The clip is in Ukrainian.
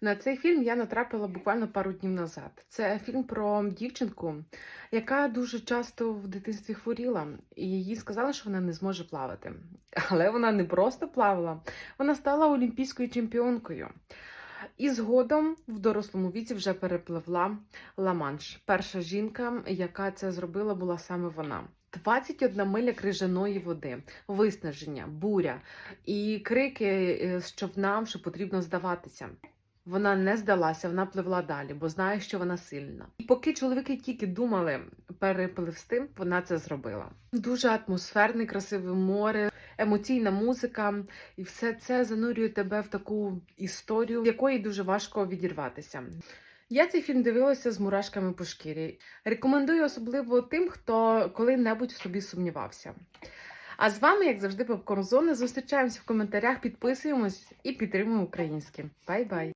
На цей фільм я натрапила буквально пару днів назад. Це фільм про дівчинку, яка дуже часто в дитинстві хворіла, і їй сказали, що вона не зможе плавати. Але вона не просто плавала, вона стала олімпійською чемпіонкою. І згодом в дорослому віці вже перепливла Ла-Манш. Перша жінка, яка це зробила, була саме вона. 21 миля крижаної води, виснаження, буря і крики е, з човнам, що потрібно здаватися. Вона не здалася, вона пливла далі, бо знає, що вона сильна. І поки чоловіки тільки думали перепливсти, вона це зробила. Дуже атмосферне, красиве море, емоційна музика, і все це занурює тебе в таку історію, в якої дуже важко відірватися. Я цей фільм дивилася з мурашками по шкірі. Рекомендую особливо тим, хто коли-небудь в собі сумнівався. А з вами, як завжди, Попкорн Зона. Зустрічаємося в коментарях, підписуємось і підтримуємо українське. Бай-бай!